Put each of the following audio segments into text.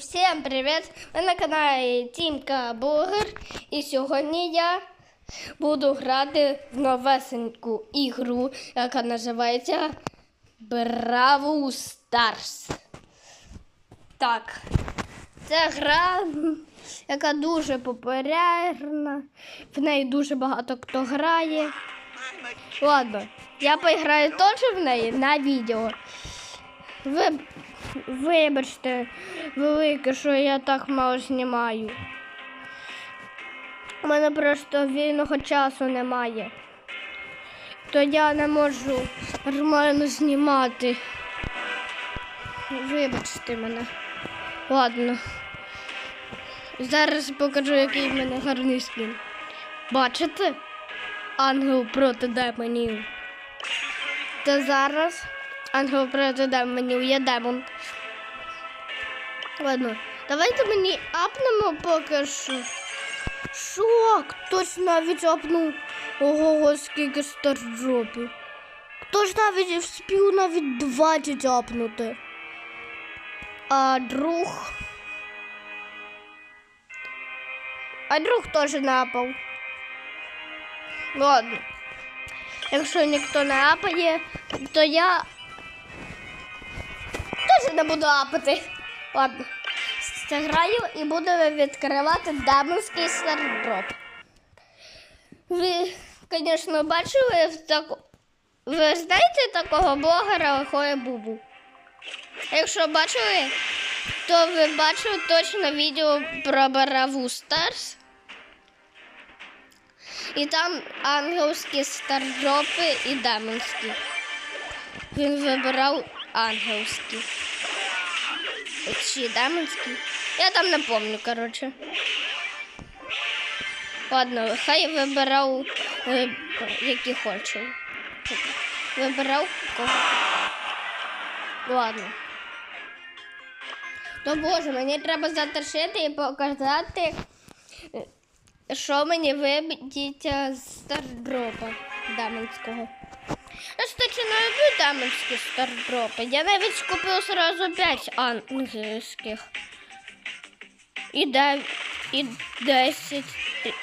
всім привіт! Ви на каналі Тімка Блогер. І сьогодні я буду грати в новесеньку ігру, яка називається Бравл Старс. Так, це гра, яка дуже популярна. В неї дуже багато хто грає. Ладно, я поіграю теж в неї на відео. Ви, вибачте, велике, що я так мало знімаю. У мене просто вільного часу немає. То я не можу нормально знімати. Вибачте мене. Ладно. Зараз покажу, який в мене гарний скін. Бачите? Ангел проти демонів. Та зараз ангел проти демонів є демон. Ладно, давайте мені апнемо поки що. Що? Хтось навіть апнув. Ого, скільки стардропів. Хто ж навіть вспів навіть 20 апнути. А друг. А друг теж напав. Ладно. Якщо ніхто не апає, то я теж не буду апати. Ладно. Зіграю і буду відкривати демонський стардроп. Ви, звісно, бачили в таку. Ви знаєте такого блогера Лихоя Бубу? Якщо бачили, то ви бачили точно відео про Браву Старс. І там ангельські стардропи і демонські. Він вибирав ангельські. Чи демонські? Я там не пам'ятаю, коротше. Ладно, хай вибирав, е, які хоче. Вибирав кого. Ладно. То боже, мені треба затишити і показати, е, що мені виб'ється з стардропа дамонського. Я ж таки не люблю дамонські стардропи. Я навіть купив сразу 5 ангельських. І, дев... і 10,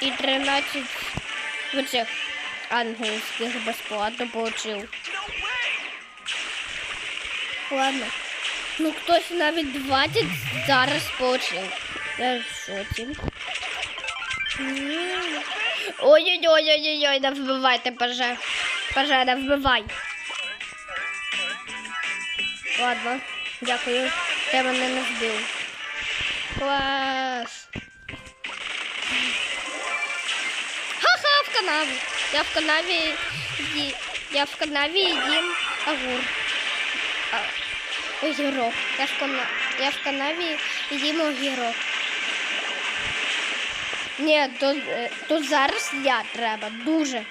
і 13 оцих ангельських безплатно получив. Ладно. Ну хтось навіть 20 зараз получив. Я в шоці. Ой-ой-ой-ой-ой, не вбивайте, поже. Поже, не вбивай. Ладно, дякую. Ти мене не вбив. Клас. Ха-ха, в канаві. Я в канаві. Я в канаві їм агур. А, огірок. Я в, кана... я в канаві їм огірок. Ні, тут, е, тут зараз я треба. Дуже.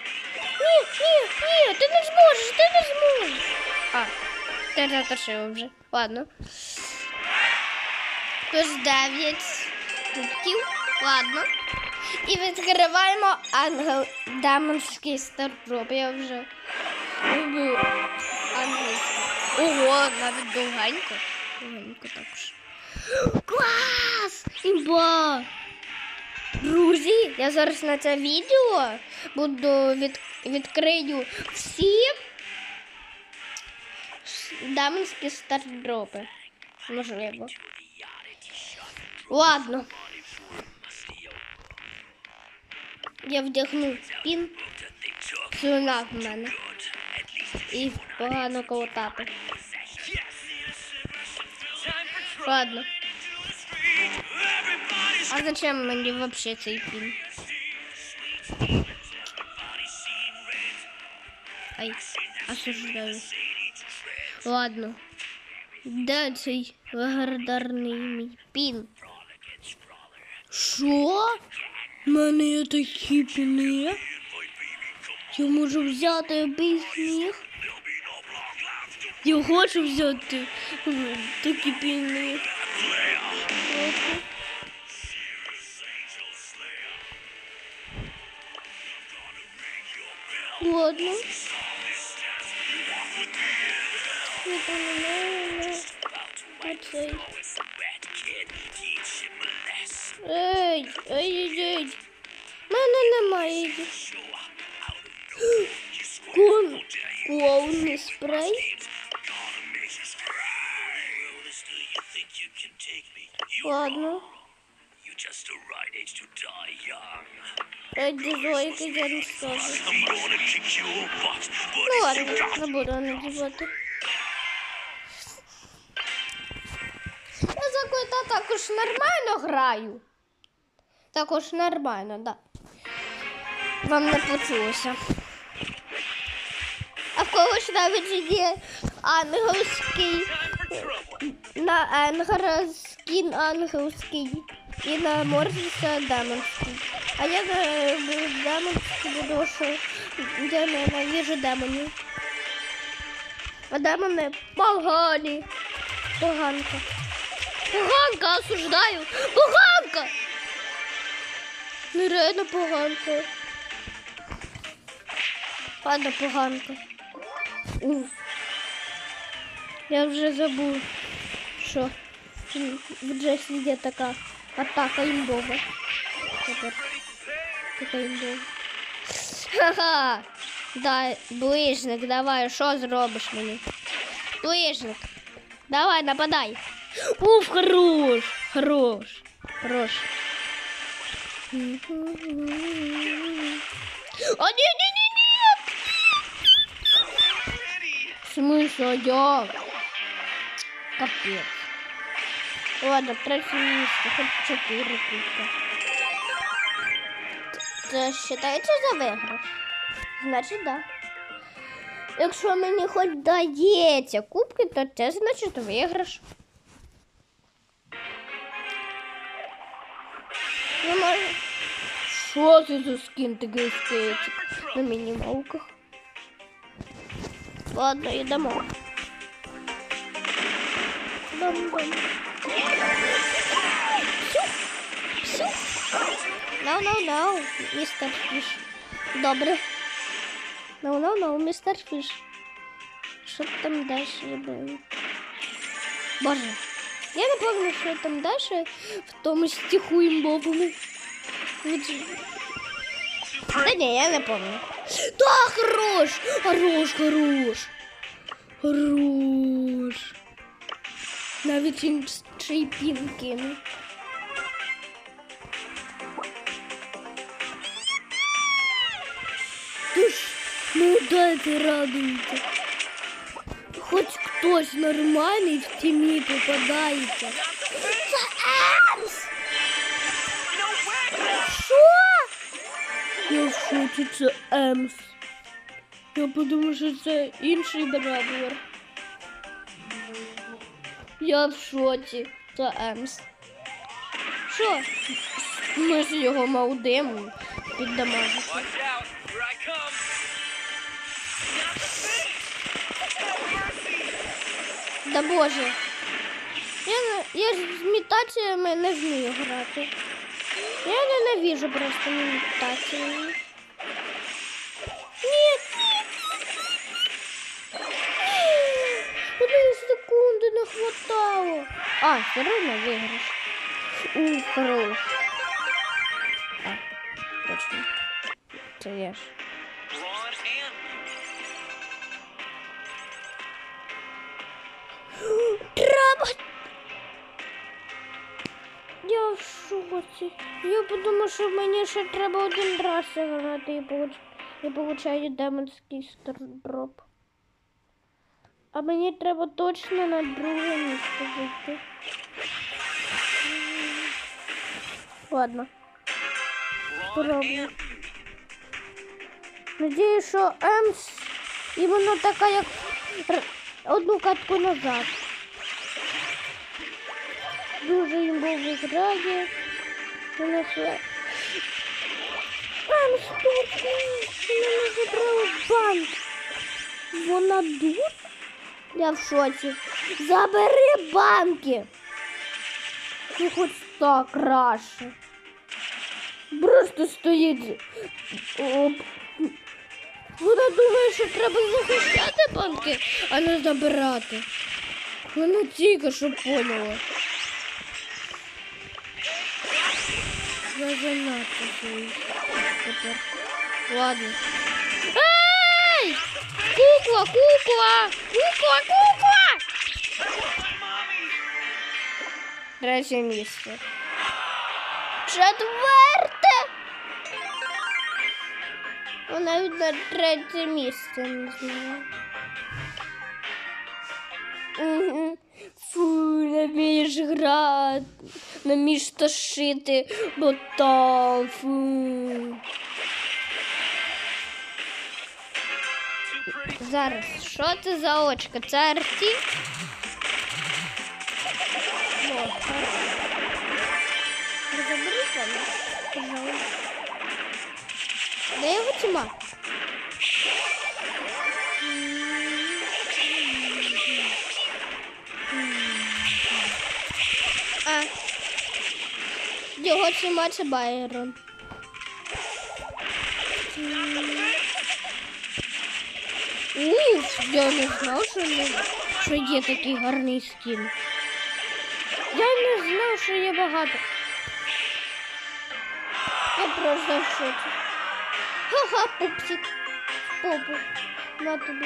Ні, ні, ні, ти не зможеш, ти не зможеш. А, ти затушив вже. Ладно. Тож 9 кубків. Ладно. І відкриваємо ангел демонський стардроп. Я вже люблю ангельський. Ого, навіть довгенько. Довгенько також. Клас! Імба! Друзі, я зараз на це відео буду від, відкрию всі дамські стардропи. Можливо. Ладно. Я вдягну пін. Слюна в мене. І погано колотати. Ладно. А зачем мені вообще цей пін? Ай, осуждаю. Ладно. Де цей легендарний мій пін? Що? У мене є такі піни. Я можу взяти обійсних. Я хочу взяти такі піни. Ладно. Ладно. Не понимаю, но оцей. Ей, ей, ей. Мене немає. Кон... Повний спрей. Gonna your butt, but Ну ладно, не буду надівати. Я за кота також нормально граю. Також нормально. Да. Вам не почулося. А в когось навіть є ангельський на ангера скін ангельський і на морфіса демонський. А я на демонський буду, що я ненавижу демонів. А демони погані. Поганка. Поганка, осуждаю. Поганка! Нереально поганка. Ладно, поганка. Уф. Я вже забув, що в Джесі є така атака імбова. Тепер така імбова. Ха-ха! Дай, ближник, давай, що зробиш мені? Ближник. Давай, нападай. Уф, хорош, хорош, хорош. О, ні, ні, ні, ні. В смысле, я? Капец. Ладно, третье место, хоть четыре кубка. Це считається за виграш? Значить, да. Якщо мені хоч дається кубки, то це значить виграш. Ну, може... Що це за скін такий стоїть на мінімалках? Ладно, йдемо. Бам-бам. No, no, no, містер Фіш. Добре. No, no, no, містер Фіш. Що там далі було? Боже. Я не пам'ятаю, що там далі в тому стиху імбовому. Та ні, я не пам'ятаю. Да, хорош! Хорош, хорош. Хорош. Навіть інший пін. Ну дайте радуйте. Хоч хтось нормальний в тімі попадається. Це Емс! Що? Я в шоці, це Емс. Я подумав, що це інший бравлер. Я в шоці, це Емс. Що? Ми ж його маудимо піддамажимо. Да боже. Я, я з мітаціями не вмію грати. Я ненавижу просто мітаціями. Ні. Одної секунди не хватало. А, все одно виграш. У, хорош. А, точно. Це я ж. Я подумав, що мені ще треба один раз грати і получ... і получаю демонський стардроп. А мені треба точно на друге місце зайти. Ладно, спробую. Надіюсь, що Емс іменно така, як одну катку назад. Дуже Вона все. Емс тут мене забрали банк. Вона дур? Я в шоці. Забери банки. Ну хоч так краще. Просто стоїть. Оп. Вона думає, що треба захищати банки, а не забирати. Вона тільки що поняла. Я занадто. Тепер. Ладно. Ей! Кукла, кукла! Кукла, кукла! Третє місце. Четверте! Вона навіть на третє місце не знала. Угу. Фу, не вмієш грати, не вмієш ташити, бо там фу. Зараз, що це за очка? Це арті? Хорошо. Ну, пожалуйста. Де його тьма? Його це Байрон. Уф, я не знав, що, не, що є такий гарний скін. Я не знав, що є багато. Я просто в шоці. Ха-ха, пупсик. Попу. На тобі.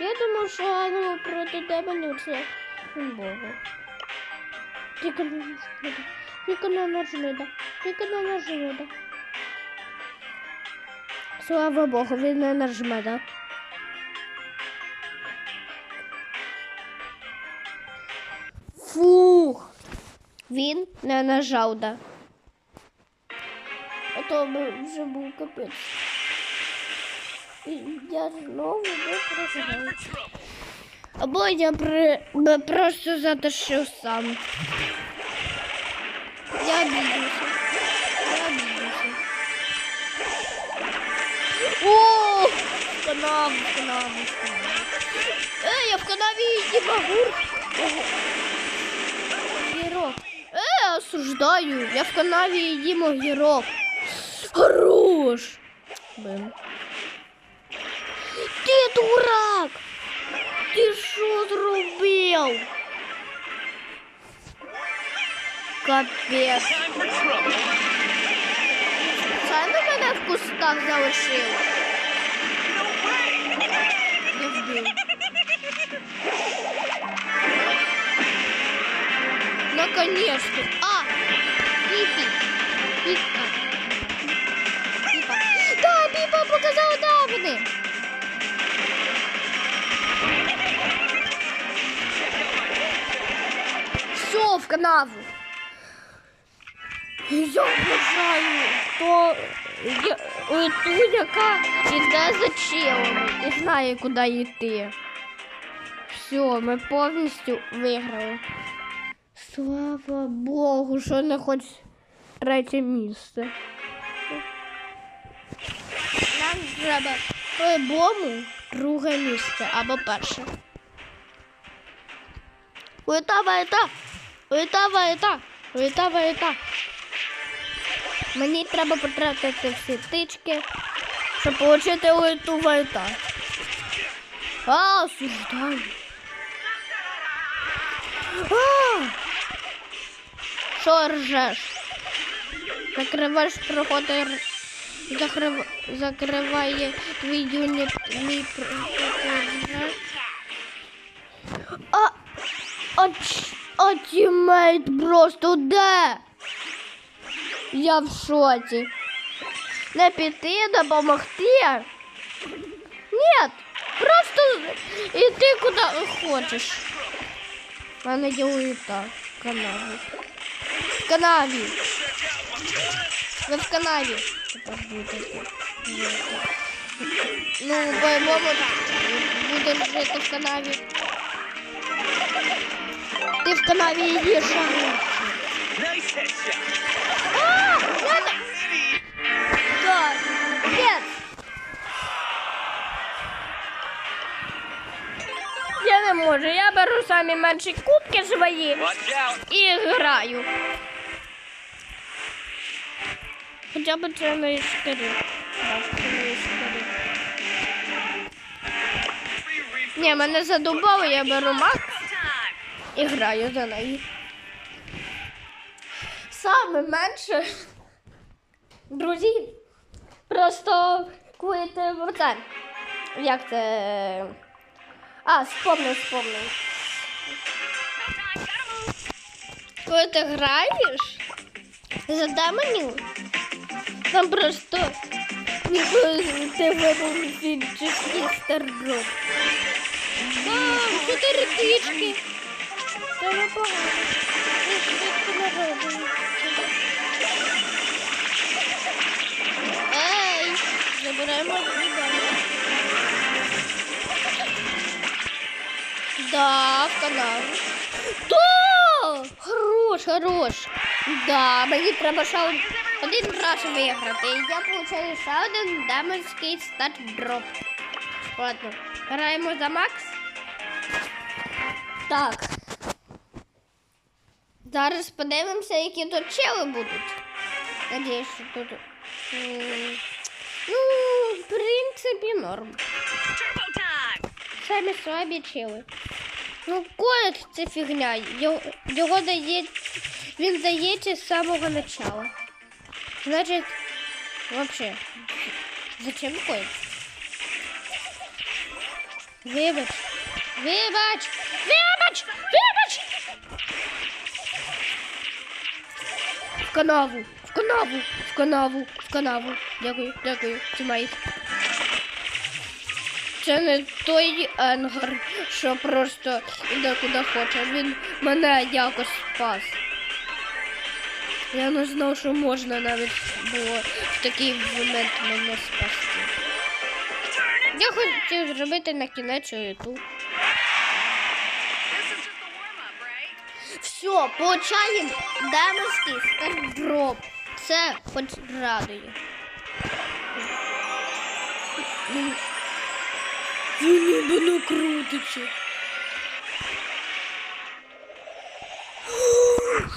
Я думав, що ангел проти тебе не це Богу. Тільки не нажмида. Тільки не нажмида. Тільки не нажмида. Слава Богу, він не нажме, да? Фух. Він не нажав, да. А то вже був капець. І я знову би програв. Або я при... просто затишив сам. Я обідуся. Я обідуся. О, в канаву, в канаву, в канаву. Ей, я в канаві не могу. Гірок. Е, осуждаю. Я в канаві їм огірок. Хорош. Блин. Ти дурак! Ти що зробив? Капець. Спеціально мене в кустах вбив. Наконец-то. А! Пипи. Пипка. Пипа. Да, Пипа показала, да, канаву. Я вважаю, хто ту, яка іде за челом і знає, куди йти. Все, ми повністю виграли. Слава Богу, що не хоч третє місце. Нам треба по-любому друге місце або перше. Вита, вита, вита, вита, вита, вита. Мені треба потратити всі тички, щоб отримати литу вита. А, осуждаю. Що ржеш? Закриваєш проходи, закрив, закриває твій юніт, мій проходи ржеш. А, а, ч- а тімейт просто де? Я в шоці. Не піти, допомогти? Ні, просто іти куди хочеш. В мене є уїта в канаві. В канаві. Ви в канаві. Тепер будете. жити. Ну, по-моєму, будеш жити в канаві. Ти в. А, надо. Так, нет. Я не можу, я беру самі менші кубки свої. І граю. Хоча б це не історі. Ні, мене задубало, я беру мак і граю за неї. саме менше. Друзі, просто коли ти оце, як це. А, спомнив, спомнив. Коли ти граєш за демонів, там просто ти вибув стардроп. Там чотири кічки. Ей, забираємо відео. Да, в канал. Да! Хорош, хорош. Да, мені ще один раз виграти. І я получаю ще один демонський стат-дроп. Ладно, граємо за Макс. Так. Зараз подивимося, які тут чели будуть. Надіюсь, що тут. Ну, в принципі, норм. Самі слабі чили. Ну, колет це фігня. Його, його дає, він дається з самого начала. Значить, вообще, зачем колет? Вибач. Вибач! Вибач! Вибач! В канаву! В канаву! В канаву! В канаву! Дякую, дякую, тімейт. Це не той енгар, що просто іде куди хоче. Він мене якось спас. Я не знав, що можна навіть було в такий момент мене спасти. Я хотів зробити на кінець ютуб. Все, получаємо демонський стардроп. Це хоч радує. Не крутиться.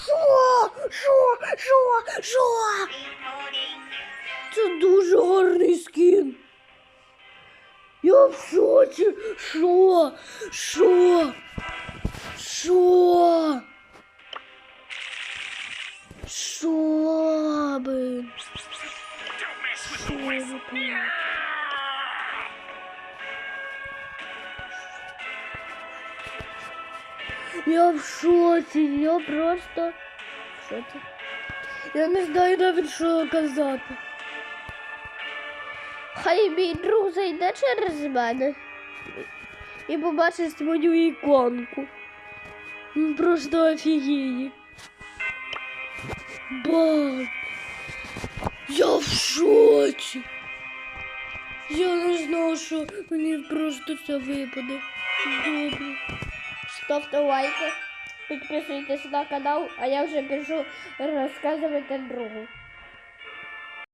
Що? Що? Що? Що? Це дуже гарний скін. Я в шоці. Що? Що? Що? Що, блин? Я в шоці, я просто в шоці. Я не знаю навіть, що казати. Хай мій друг зайде через мене і побачить мою іконку. Просто офігіє. Бам! Я в шоці. Я не знав, що мені просто це випаде. Добре. Ставте лайки, підписуйтесь на канал, а я вже біжу розказувати другу.